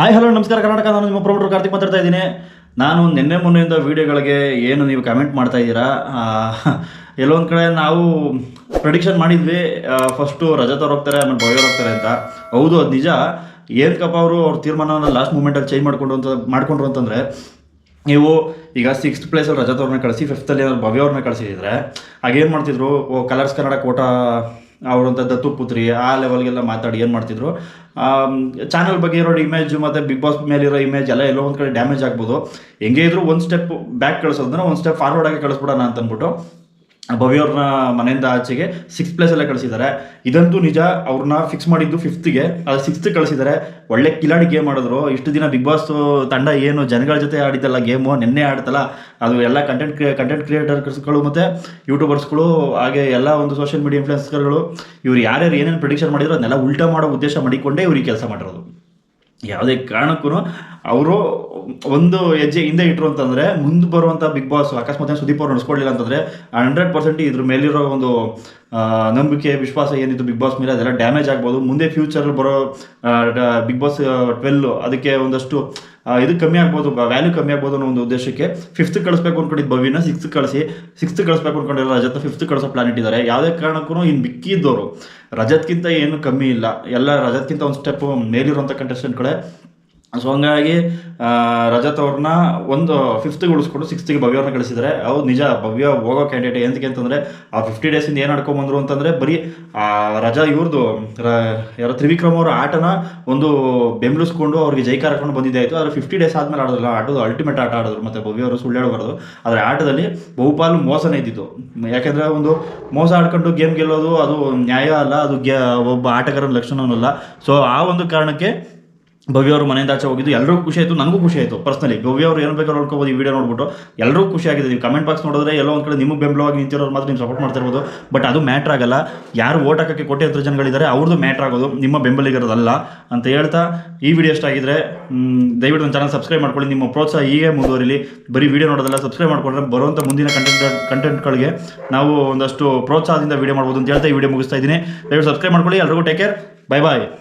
Hi hello ನಮಸ್ಕಾರ, ಕರ್ನಾಟಕ. ನಾನು ನಿಮ್ಮ ಪ್ರೊಮೋಟರ್ ಕಾರ್ತಿಕ್ ಮಾತಾಡ್ತಾ ಇದ್ದೀನಿ. ನಾನು ನಿನ್ನೆ ಮೊನ್ನೆಯಿಂದ ವೀಡಿಯೋಗಳಿಗೆ ಏನು ನೀವು ಕಮೆಂಟ್ ಮಾಡ್ತಾ ಇದ್ದೀರಾ? ಎಲ್ಲೊಂದು ಕಡೆ ನಾವು ಪ್ರೊಡಿಕ್ಷನ್ ಮಾಡಿದ್ವಿ. ಫಸ್ಟು ರಜತ್ ಹೋಗ್ತಾರೆ, ಆಮೇಲೆ ಬಯೋರ್ ಹೋಗ್ತಾರೆ ಅಂತ. ಹೌದು, ಅದು ನಿಜ. ಏನಕ್ಕಪ್ಪ ಅವರು ಅವ್ರ ತೀರ್ಮಾನವನ್ನು ಲಾಸ್ಟ್ ಮೂಮೆಂಟಲ್ಲಿ ಚೇಂಜ್ ಮಾಡ್ಕೊಂಡು ಅಂತ, ಮಾಡ್ಕೊಂಡ್ರು ಅಂತಂದರೆ, ನೀವು ಈಗ ಸಿಕ್ಸ್ತ್ ಪ್ಲೇಸಲ್ಲಿ ರಜತ್ ಕಳಿಸಿ ಫಿಫ್ತಲ್ಲಿ ಏನಾದ್ರು ಭವ್ಯ ಕಳಿಸಿದ್ರೆ ಆಗೇನು ಮಾಡ್ತಿದ್ರು? ಓ ಕಲರ್ಸ್ ಕನ್ನಡ ಕೋಟ ಅವರಂಥ ದತ್ತು ಪುತ್ರಿ, ಆ ಲೆವೆಲ್ಗೆಲ್ಲ ಮಾತಾಡಿ ಏನು ಮಾಡ್ತಿದ್ರು? ಚಾನಲ್ ಬಗ್ಗೆ ಇರೋ ಇಮೇಜ್ ಮತ್ತು ಬಿಗ್ ಬಾಸ್ ಮೇಲಿರೋ ಇಮೇಜ್ ಎಲ್ಲ ಎಲ್ಲೋ ಒಂದು ಕಡೆ ಡ್ಯಾಮೇಜ್ ಆಗ್ಬೋದು. ಹೆಂಗೆ ಇದ್ರು ಒಂದು ಸ್ಟೆಪ್ ಬ್ಯಾಕ್ ಕಳಿಸೋದನ್ನ ಒಂದು ಸ್ಟೆಪ್ ಫಾರ್ವರ್ಡ್ ಆಗಿ ಕಳಿಸ್ಬಿಡೋಣ ಅಂತ ಅಂದ್ಬಿಟ್ಟು ಭವ್ಯ ಅವ್ರನ್ನ ಮನೆಯಿಂದ ಆಚೆಗೆ ಸಿಕ್ಸ್ ಪ್ಲೇಸಲ್ಲೇ ಕಳಿಸಿದ್ದಾರೆ ಇದಂತೂ ನಿಜ, ಅವ್ರನ್ನ ಫಿಕ್ಸ್ ಮಾಡಿದ್ದು ಫಿಫ್ತ್ಗೆ ಅದು ಸಿಕ್ಸ್ತ್ ಕಳಿಸಿದ್ದಾರೆ ಒಳ್ಳೆ ಕಿಲಾಡಿ ಗೇಮ್ ಆಡಿದ್ರು. ಇಷ್ಟು ದಿನ ಬಿಗ್ ಬಾಸ್ ತಂಡ ಏನು ಜನಗಳ ಜೊತೆ ಆಡಿದ್ದಲ್ಲ ಗೇಮು ನಿನ್ನೆ ಆಡ್ತಲ್ಲ. ಅದು ಎಲ್ಲ ಕಂಟೆಂಟ್ ಕಂಟೆಂಟ್ ಕ್ರಿಯೇಟರ್ಸ್ಗಳು ಮತ್ತು ಯೂಟ್ಯೂಬರ್ಸ್ಗಳು ಹಾಗೆ ಎಲ್ಲ ಒಂದು ಸೋಷಿಯಲ್ ಮೀಡಿಯಾ ಇನ್ಫ್ಲುಯೆನ್ಸರ್ಗಳು ಇವ್ರು ಯಾರ್ಯಾರು ಏನೇನು ಪ್ರಿಡಿಕ್ಷನ್ ಮಾಡಿದ್ರು, ಅದನ್ನೆಲ್ಲ ಉಲ್ಟಾ ಮಾಡೋ ಉದ್ದೇಶ ಮಾಡಿಕೊಂಡೇ ಇವ್ರಿಗೆ ಕೆಲಸ ಮಾಡಿರೋದು. ಯಾವುದೇ ಕಾರಣಕ್ಕೂ ಅವರು ಒಂದು ಹೆಜ್ಜೆ ಹಿಂದೆ ಇಟ್ಟರು ಅಂತಂದರೆ, ಮುಂದೆ ಬರುವಂಥ ಬಿಗ್ ಬಾಸ್ ಅಕಸ್ಮಾತ್ ಸುದೀಪ್ ಅವ್ರು ನಡೆಸ್ಕೊಡ್ಲಿಲ್ಲ ಅಂತಂದರೆ ಹಂಡ್ರೆಡ್ ಪರ್ಸೆಂಟ್ ಇದ್ರ ಮೇಲಿರೋ ಒಂದು ನಂಬಿಕೆ, ವಿಶ್ವಾಸ ಏನಿತ್ತು ಬಿಗ್ ಬಾಸ್ ಮೇಲೆ ಅದೆಲ್ಲ ಡ್ಯಾಮೇಜ್ ಆಗ್ಬೋದು. ಮುಂದೆ ಫ್ಯೂಚರ್ ಬರೋ ಬಿಗ್ ಬಾಸ್ ಟ್ವೆಲ್ ಅದಕ್ಕೆ ಒಂದಷ್ಟು ಇದು ಕಮ್ಮಿ ಆಗ್ಬೋದು ವ್ಯಾಲ್ಯೂ ಕಮ್ಮಿ ಆಗ್ಬೋದು ಅನ್ನೋ ಒಂದು ಉದ್ದೇಶಕ್ಕೆ ಫಿಫ್ತ್ ಕಳಿಸ್ಬೇಕು ಅಂದ್ಕೊಂಡಿದ್ದು ಭವಿನ ಸಿಕ್ಸ್ತ್ ಕಳಿಸಿ ಸಿಕ್ಸ್ತ್ ಕಳಿಸ್ಬೇಕು ಅನ್ಕೊಂಡಿರೋ ರಜತ್ ಫಿಫ್ತ್ ಕಳಿಸೋ ಪ್ಲಾನ್ ಇಟ್ಟಿದ್ದಾರೆ. ಯಾವುದೇ ಕಾರಣಕ್ಕೂ ಇನ್ನು ಬಿಕ್ಕಿದ್ದವರು ರಜತ್ಗಿಂತ ಏನು ಕಮ್ಮಿ ಇಲ್ಲ. ಎಲ್ಲ ರಜತ್ಗಿಂತ ಒಂದು ಸ್ಟೆಪ್ ಮೇಲಿರುವಂಥ ಕಂಟೆಸ್ಟೆಂಟ್ಗಳೇ ಸೊ ಹಂಗಾಗಿ ರಜತ್ ಅವ್ರನ್ನ ಒಂದು ಫಿಫ್ತ್ಗೆ ಉಳಿಸ್ಕೊಂಡು ಸಿಕ್ಸ್ತ್ಗೆ ಭವ್ಯವ್ರನ್ನ ಕಳಿಸಿದರೆ ಅವ್ರು ನಿಜ. ಭವ್ಯ ಹೋಗೋ ಕ್ಯಾಂಡಿಡೇಟ್ ಎಂತಕ್ಕೆ ಅಂತಂದರೆ, ಆ ಫಿಫ್ಟಿ ಡೇಸಿಂದ ಏನು ಆಡ್ಕೊಂಬಂದ್ರು ಅಂತಂದರೆ, ಬರೀ ರಜಾ ಇವ್ರದ್ದು ಯಾರೋ ತ್ರಿವಿಕ್ರಮ್ ಅವರ ಆಟನ ಒಂದು ಬೆಂಬಲಿಸ್ಕೊಂಡು ಅವ್ರಿಗೆ ಜೈಕಾರ ಹಾಕೊಂಡು ಬಂದಿದ್ದೆ ಆಯಿತು. ಆದರೆ ಫಿಫ್ಟಿ ಡೇಸ್ ಆದಮೇಲೆ ಆಡೋದಿಲ್ಲ ಆಟೋದು ಅಲ್ಟಿಮೇಟ್ ಆಟ ಆಡಿದ್ರು, ಮತ್ತು ಭವ್ಯ ಅವರು ಸುಳ್ಳು ಹೇಳಬಾರ್ದು. ಆದರೆ ಆಟದಲ್ಲಿ ಬಹುಪಾಲು ಮೋಸನೇ ಇದ್ದಿತ್ತು ಯಾಕೆಂದರೆ ಒಂದು ಮೋಸ ಆಡ್ಕೊಂಡು ಗೇಮ್ ಗೆಲ್ಲೋದು ಅದು ನ್ಯಾಯ ಅಲ್ಲ, ಅದು ಗ್ಯಾ, ಒಬ್ಬ ಆಟಗಾರನ ಲಕ್ಷಣವೂ ಅಲ್ಲ. ಸೊ ಆ ಒಂದು ಕಾರಣಕ್ಕೆ ಭವ್ಯ ಅವರು ಮನೆಯಿಂದ ಆಚೆ ಹೋಗಿದ್ದು ಎಲ್ಲರಿಗೂ ಖುಷಿ ಆಯಿತು, ನನಗೂ ಖುಷಿ ಆಯಿತು ಪರ್ಸ್ನಲಿ ಭವ್ಯ ಅವರು ಏನು ಬೇಕಾದ್ರೂ ನೋಡ್ಕೋಬೋದು ಈ ವಿಡಿಯೋ ನೋಡ್ಬಿಟ್ಟು. ಎಲ್ಲರೂ ಖುಷಿ ಆಗಿದೆ. ನೀವು ಕಮೆಂಟ್ ಬಾಕ್ಸ್ ನೋಡಿದ್ರೆ ಎಲ್ಲೋ ಒಂದು ಕಡೆ ನಿಮಗೆ ಬೆಂಬಲವಾಗಿ ನಿಂತಿರೋರು ಮಾತ್ರ ನೀವು ಸಪೋರ್ಟ್ ಮಾಡ್ತಾ ಇರ್ಬೋದು ಬಟ್ ಅದು ಮ್ಯಾಟ್ರ್ ಆಗಲ್ಲ. ಯಾರು ಓಟ್ ಹಾಕೋಕ್ಕೆ ಹತ್ರ ಜನಗಳಿದ್ದಾರೆ ಅವ್ರದ್ದು ಮ್ಯಾಟ್ರ್ ಆಗೋದು. ನಿಮ್ಮ ಬೆಂಬಲಿಗರದಲ್ಲ ಅಂತ ಹೇಳ್ತಾ ಈ ವಿಡಿಯೋ ಇಷ್ಟ ಆಗಿದ್ರೆ ದಯವಿಟ್ಟು ನನ್ನ ಚಾನಲ್ ಸಬ್ಸ್ಕ್ರೈಬ್ ಮಾಡ್ಕೊಳ್ಳಿ. ನಿಮ್ಮ ಪ್ರೋತ್ಸಾಹ ಹೀಗೆ ಮುಂದುವರಿಲಿ. ಬರೀ ವಿಡಿಯೋ ನೋಡೋದಲ್ಲ ಸಬ್ಸ್ಕ್ರೈಬ್ ಮಾಡ್ಕೊಂಡ್ರೆ ಬರುವಂಥ ಮುಂದಿನ ಕಂಟೆಂಟ್ ಕಂಟೆಂಟ್ಗಳಿಗೆ ನಾವು ಒಂದಷ್ಟು ಪ್ರೋತ್ಸಾಹದಿಂದ ವಿಡಿಯೋ ಮಾಡ್ಬೋದು ಅಂತ ಹೇಳ್ತಾ ಈ ವಿಡಿಯೋ ಮುಗಿಸ್ತಾ ಇದ್ದೀನಿ. ದಯವಿಟ್ಟು ಸಬ್ಸ್ಕ್ರೈಬ್ ಮಾಡ್ಕೊಳ್ಳಿ. ಎಲ್ರಿಗೂ ಟೇಕ್ ಕೇರ್ ಬೈ ಬಾಯ್